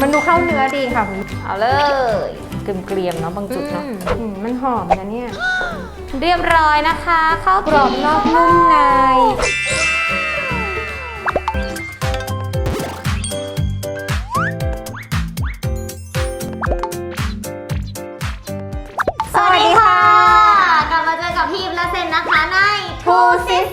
มันดูเข้าเนื้อดีค่ะคุณเอาเลยเกรียมๆเนาะบางจุดเนาะอืมมันหอมนะเนี่ย เรียบร้อยนะคะข้าวกรอบนอกนุ่มในสวัสดีค่ะ กลับมาเจอกับพี่อิมและเซนนะคะใน Two Sis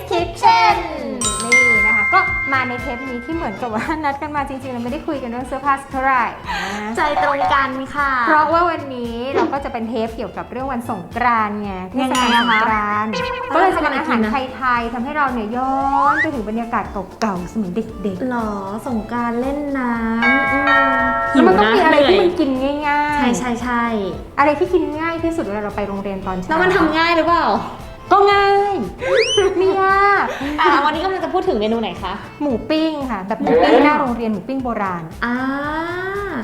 ก็มาในเทปนี้ที่เหมือนกับว่านัดกันมาจริงๆเราไม่ได้คุยกันเรื่องเสื้อผ้าสักเท่าไหร่นะใจตรงกันค่ะ เพราะว่าวันนี้เราก็จะเป็นเทปเกี่ยวกับเรื่องวันสงกรานต์ไงเทศกาลยังสไงงอะคะกรานต์เออก็เลยจะเป็นทำอะไรอาหารกินนะไทยๆทำให้เราเนี่ยย้อนไปถึงบรรยากาศเก่าๆสมัยเด็กหรอสงกรารเล่นน้ๆำแล้วมันก็มีอะไรเหที่นื่มัอยนกินง่ายๆ ใช่ใช่ใช่อะไรที่กินง่ายที่สุดเวลาเราไปโรงเรียนตอนเช้าแล้วมันทำง่ายหรือเปล่า ก็ง่ายไม่ยากอะวันนี้กำลังจะพูดถึงเมนูไหนคะหมูปิ้งค่ะ แบบหมูปิ้งหน้าโรงเรียนหมูปิ้งโบราณ อ่า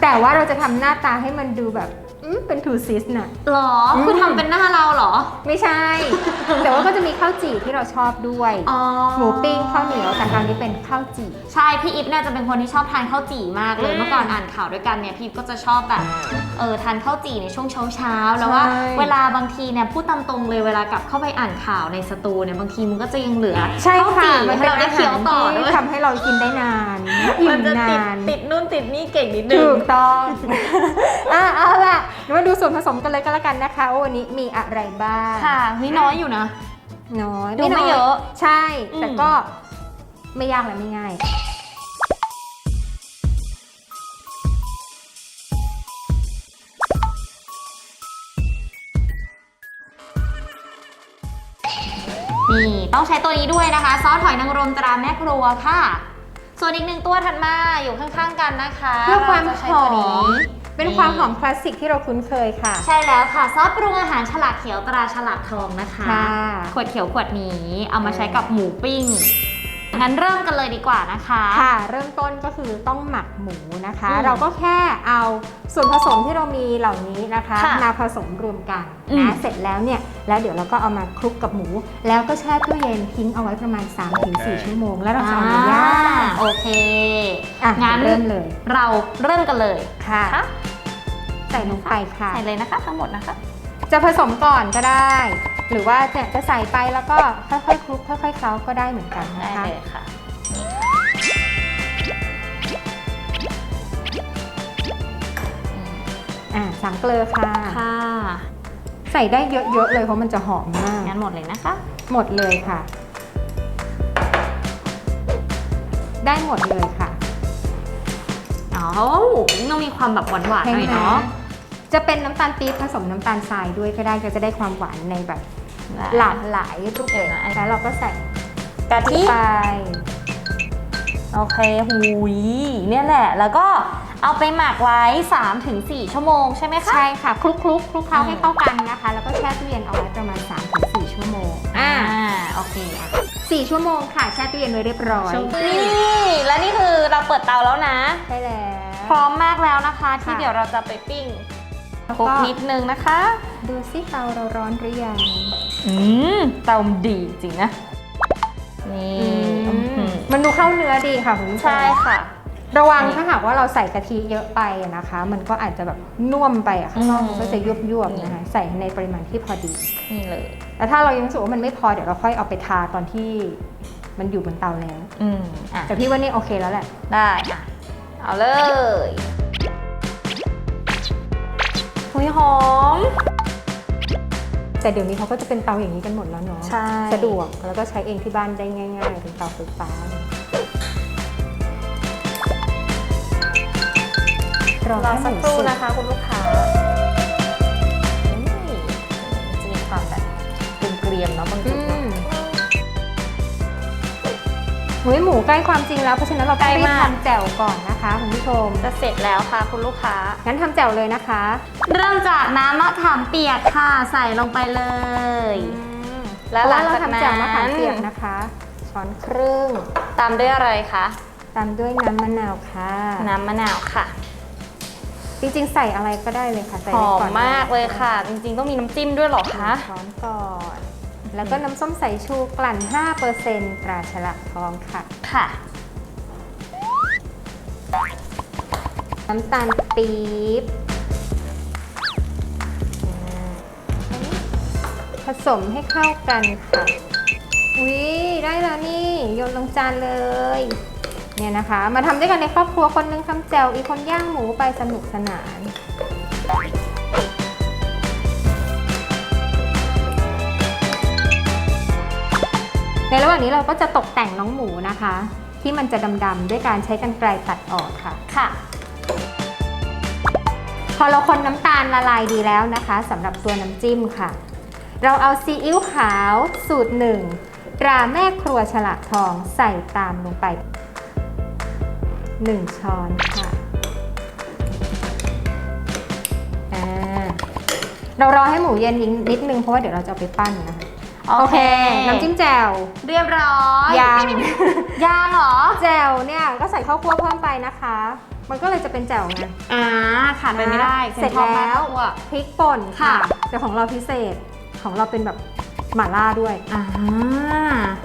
แต่ว่าเราจะทำหน้าตาให้มันดูแบบ อืมเป็นทูซิสน่ะ หรอ คือทำเป็นหน้าเราเหรอ ไม่ใช่ แต่ว่าก็จะมีข้าวจี่ที่เราชอบด้วย อ๋อหมูปิ้งข้าวเหนียวแต่คราวนี้เป็นข้าวจี่ ใช่ พี่อิฟเนี่ยจะเป็นคนที่ชอบทานข้าวจี่มากเลยอืมเมื่อก่อนอ่านข่าวด้วยกันเนี่ยพี่อิฟก็จะชอบแบบเออทานข้าวจี่ในช่วงเช้าเช้าๆแล้วว่าใช่ เวลาบางทีเนี่ยพูดตามตรงเลยเวลากลับเข้าไปอ่านข่าวในสตูเนี่ยบางทีมันก็จะยังเหลือใช่ข้าวค่ะ จี่มันให้เป็นเราได้อาเคี้หายวรต่อด้ที่วยทำให้เรากินได้นานอิ่มันมจะนาติดนติดนู่นติดนี่เก่งนิดนึถูงกต้อง อะเอาล่ะ เดี๋ยวมาดูส่วนผสมกันเลยก็แล้วกันนะคะว่าวันนี้มีอะไรบ้างค่ะนี่น้อยอยู่นะ น้อยดูไม่เยอะ ใช่ แต่อืมก็ไม่ยากและไม่ง่ายนี่ต้องใช้ตัวนี้ด้วยนะคะ ซอสหอยนางรมตราแม่ครัวค่ะ ส่วนอีกหนึ่งตัวถัดมาอยู่ข้างๆกันนะคะ เพื่อความรจะใช้หอตัวนี้ม เป็นความหอมคลาสสิกที่เราคุ้นเคยค่ะ ใช่แล้วค่ะ ซอสปรุงอาหารฉลากเขียวตราฉลากทองนะคะ ค่ะ ขวดเขียวขวดนี้เอามาใช้กับหมูปิ้ง งั้นเริ่มกันเลยดีกว่านะคะ ค่ะ เริ่มต้นก็คือต้องหมักหมูนะคะ อืมเราก็แค่เอาส่วนผสมที่เรามีเหล่านี้นะคะ ค่ะมาผสมรวมกันอืม นะเสร็จแล้วเนี่ยแล้วเดี๋ยวเราก็เอามาคลุกกับหมู แล้วก็แช่ตู้เย็นทิ้งเอาไว้ประมาณ 3-4 ชั่วโมง แล้วเราจะเอามาย่างโอเค อะงั้น เริ่มเลยเราเริ่มกันเลยค่ะ ค่ะ ใส่ลงไปค่ะ ใส่เลยนะคะ ทั้งหมดนะคะ จะผสมก่อนก็ได้ หรือว่าเนี่ยจะใส่ไปแล้วก็ค่อยๆคลุกค่อยๆเคล้าก็ได้เหมือนกันได้นะคะเลยค่ะอ่าสามเกลือค่ะ ค่ะ ใส่ได้เยอะๆเลยเพราะมันจะหอมมาก งั้นหมดเลยนะคะ หมดเลยค่ะ ได้หมดเลยค่ะ อ๋อหมูปิ้งต้องมีความแบบหวานๆหน่อยใช่ไหมเนาะ จะเป็นน้ำตาลปี๊บผสมน้ำตาลทรายด้วยก็ได้ก็จะได้ความหวานในแบบหลากหลายรูปแบบแล้วเราก็ใส่กะทิไป โอเคหูยเนี่ยแหละ แล้วก็เอาไปหมักไว้ 3-4 ชั่วโมงใช่ไหมคะ ใช่ค่ะ คลุกๆคลุกคลุกเคล้าอืมให้เข้ากันนะคะ แล้วก็แช่ตู้เย็นเอาไว้ประมาณ 3-4 ชั่วโมง อ่า โอเคอะ4ชั่วโมงค่ะ แช่ตู้เย็นไว้เรียบร้อย นี่ และนี่คือเราเปิดเตาแล้วนะ ใช่แล้ว พร้อมมากแล้วนะคะ ที่ค่ะเดี๋ยวเราจะไปปิ้งแล้ว คลุก็กนิดนึงนะคะ ดูซิเตาเราร้อนหรือยัง อืมเตาดีจริงนะ นี่อืมอื้อหือมันดูเข้าเนื้อดีค่ะคุณผู้ชมใช่ค่ะ ระวังถ้าหากว่าเราใส่กะทิเยอะไปอะนะคะ มันก็อาจจะแบบน่วมไปอะข้างนอกอืมมันก็จะยุบยวบๆนะคะใส่ในปริมาณที่พอดีนี่เลยแต่ถ้าเรายังรู้สึกว่ามันไม่พอเดี๋ยวเราค่อยเอาไปทาตอนที่มันอยู่บนเตาแล้ว อืมอะแต่พี่ว่านี่โอเคแล้วแหละ ได้อะเอาเลย หุยหอม แต่เดี๋ยวนี้เขาก็จะเป็นเตาอย่างนี้กันหมดแล้วเนาะใช่ สะดวกแล้วก็ใช้เองที่บ้านได้ง่าย ๆ เป็นเตาไฟฟ้า รอรอให้สักหครู่สุกนะคะคุณลูกค้านี่จะมีความแบบเกรียมๆเนาะบางอืจุดเหุยหมูใกล้ความจริงแล้วเพราะฉะนั้นเราต้องใกล้รีบมากทำแจ่วก่อนนะคะคุณผู้ชม จะเสร็จแล้วค่ะคุณลูกค้า งั้นทำแจ่วเลยนะคะ เริ่มจากน้ำมะขามเปียกค่ะใส่ลงไปเลย แล้วหลังเพระจากเรานั้นทำแจ่วมะขามเปียกนะคะ ช้อนครึ่ง ตามด้วยอะไรคะ ตามด้วยน้ำมะนาวค่ะ น้ำมะนาวค่ะ จริงๆ ใส่อะไรก็ได้เลยค่ะ ใส่หไว้อมก่อนมากเลยค่ะ จริงๆ ต้องมีน้ำจิ้มด้วยเหรอคะช้อนก่อน แล้วก็น้ำส้มสายชูกลั่น 5%ตราฉลากทองค่ะ ค่ะ น้ำตาลปี๊บผสมให้เข้ากันค่ะวิได้แล้วนี่โยนลงจานเลย เนี่ยนะคะ มาทำด้วยกันในครอบครัวคนนึงทำแจวอีกคนย่างหมูไปสนุกสนาน ในระหว่างนี้เราก็จะตกแต่งน้องหมูนะคะ ที่มันจะดำๆด้วยการใช้กรรไกรตัดออกค่ะ ค่ะ พอเราคนน้ำตาลละลายดีแล้วนะคะสำหรับตัวน้ำจิ้มค่ะ เราเอาซีอิ๊วขาวสูตรหนึ่งตราแม่ครัวฉลากทองใส่ตามลงไป 1 ช้อนค่ะอ่าเรารอให้หมูเย็นนิดนึงเพราะว่าเดี๋ยวเราจะเอาไปปั้นนะคะ โอเค น้ำจิ้มแจ่ว เรียบร้อยยังยางเหรอ แจ่วเนี่ยก็ใส่ข้าวคั่วเพิ่มไปนะคะ มันก็เลยจะเป็นแจ่วไง อ่าขาดไปไม่ได้เสร็จนชอบมากแล้วคั่วพริกป่นค่ะค่ะ แต่ของเราพิเศษ ของเราเป็นแบบหม่าล่าด้วย อ่า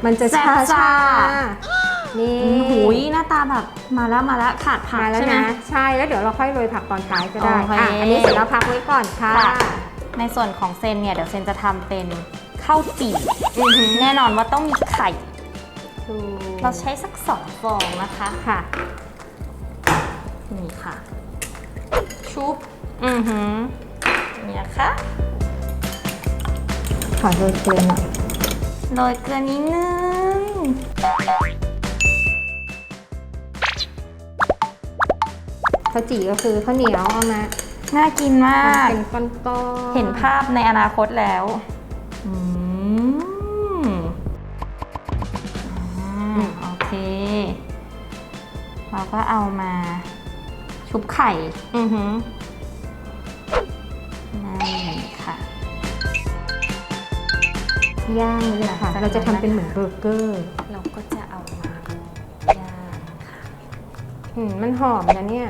มันจะแซ่ชาบชาซ่านี่อืมหูยหน้าตาแบบมาแล้วมาแล้วขาดผักมาแล้วใช่ไหมนะใช่แล้วเดี๋ยวเราค่อยโรยผักตอนท้ายก็ได้โอเคอะอันนี้เสร็จแล้วพักไว้ก่อนค่ะค่ะ ในส่วนของเซนเนี่ยเดี๋ยวเซนจะทำเป็น ข้าวจี่อือหือแน่นอนว่าต้องมีไข่ถูกเราใช้สักสองฟองนะคะค่ะ นี่ค่ะ ชุบ อือหือนี่นะคะขอโรยเกลือหน่อยโรยเกลือนิดนึงข้าวจี่ก็คือข้าวเหนียวเอามาน่ากินมาก เป็นก้อนๆเห็นภาพในอนาคตแล้ว อืม ก็เอามาชุบไข่ อือหือนั่นค่ะ ย่างเลยค่ะหลังจากนั้นเราจะทำเป็นเหมือนเบอร์เกอร์ เราก็จะเอามาย่างค่ะอืมมันหอมนะเนี่ย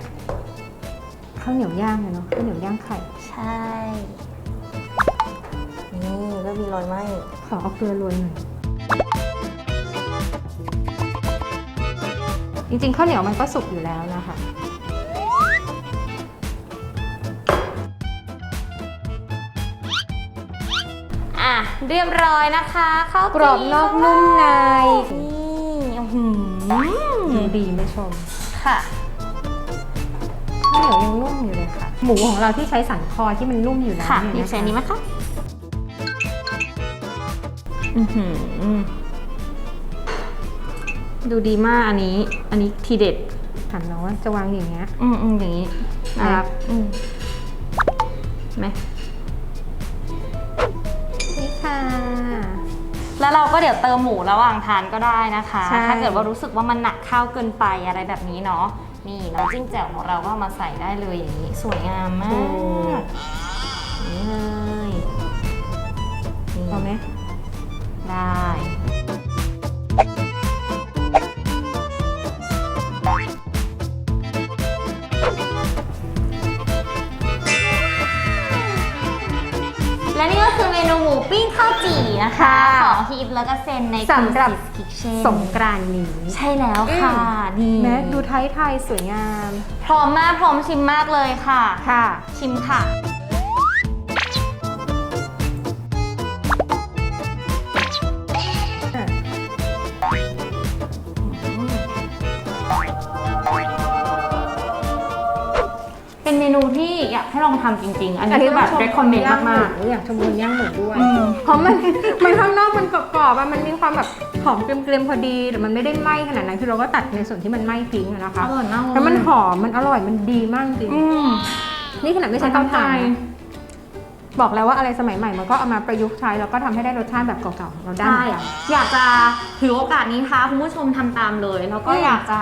ข้าวเหนียวย่างเลยเนาะข้าวเหนียวย่างไข่ ใช่ นี่ก็มีรอยไหมขอเอาเกลือโรยหน่อย จริงๆข้าวเหนียวมันก็สุกอยู่แล้วนะคะอะเรียบร้อยนะคะข้าวกรอบนอกนุ่มในนี่อื้อหืดูอดีไหม่ชมค่ะข้าวเหนียวยังนุ่มอยู่เลยค่ะ หมูของเราที่ใช้สันคอที่มันนุ่มอยู่แล้วค่ะเนี่ยนี่นะคะใช้นี้ไหมคะอือหือ ดูดีมากอันนี้ อันนี้ทีเด็ดถามน้องว่าจะวางอย่างเงี้ย อืมอืมอย่างนี้น่ารักอืมไหมนี่ค่ะ แล้วเราก็เดี๋ยวเติมหมูระหว่างทานก็ได้นะคะ ใช่ ถ้าเกิดว่ารู้สึกว่ามันหนักข้าวเกินไปอะไรแบบนี้เนาะ นี่น้ำจิ้มแจ่วของเราก็เอามาใส่ได้เลยอย่างนี้ สวยงามมากนี่เลยนี่พอไหมได้ นะคะของฮีฟแล้วก็เซนในสำหรับคิเช่นสงกรานต์นี้ ใช่แล้วค่ะนี่แม้ดูไทยไทยสวยงาม พร้อมมากพร้อมชิมมากเลยค่ะ ค่ะ ชิมค่ะ เป็นเมนูที่อยากให้ลองทำจริง ๆ อันนี้คือแบบ recommend ย่างหมากมูอยากชมคนย่างหมูด้วยอืม เพราะมันมันข้างนอกมันกรอบๆอะมันมีความแบบหอมเกรียมๆพอดีแต่มันไม่ได้ไหม้ขนาดนั้นคือเราก็ตัดในส่วนที่มันไหม้ทิ้งอะนะๆคะอร่อยมากเลยแล้วมันหอมมันอร่อยมันดีมากจริงอืมนี่ขนาดไม่ใช่เตาถ่านประทับนะใจบอกแล้วว่าอะไรสมัยใหม่มันก็เอามาประยุกต์ใช้แล้วก็ทำให้ได้รสชาติแบบเก่าๆของเราได้ใช่เหมือนกัน อยากจะถือโอกาสนี้นะคะคุณผู้ชมทำตามเลย แล้วก็อืม อยากจะ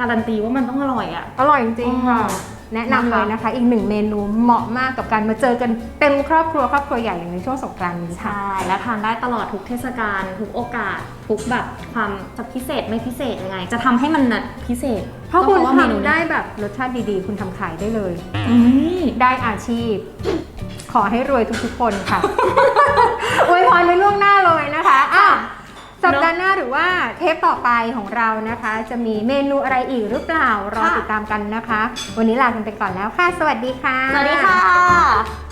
การันตีว่ามันต้องอร่อยอะ อร่อยจริงๆค่ะ อืม แนะนำเลยนะคะ อีกหนึ่งเมนูเหมาะมากกับการมาเจอกันเต็มครอบครัวครอบครัวใหญ่อย่างในช่วงสงกรานต์นี้ค่ะ ใช่ แล้วทานได้ตลอดทุกเทศกาลทุกโอกาส ทุกแบบความจะพิเศษไม่พิเศษยังไง จะทำให้มันน่ะพิเศษเพราะคุณก็ว่มนูทำได้แบบรสชาติดีๆ คุณทำขายได้เลย อืมได้อาชีพ ขอให้รวยทุกๆคนค่ะ อวยพรไปล่วงหน้าเลยนะคะอะ สัปดาห์หน้าหรือว่าเทปต่อไปของเรานะคะ จะมีเมนูอะไรอีกหรือเปล่ารอค่ะติดตามกันนะคะ วันนี้ลากันไปก่อนแล้วค่ะ สวัสดีค่ะ สวัสดีค่ะ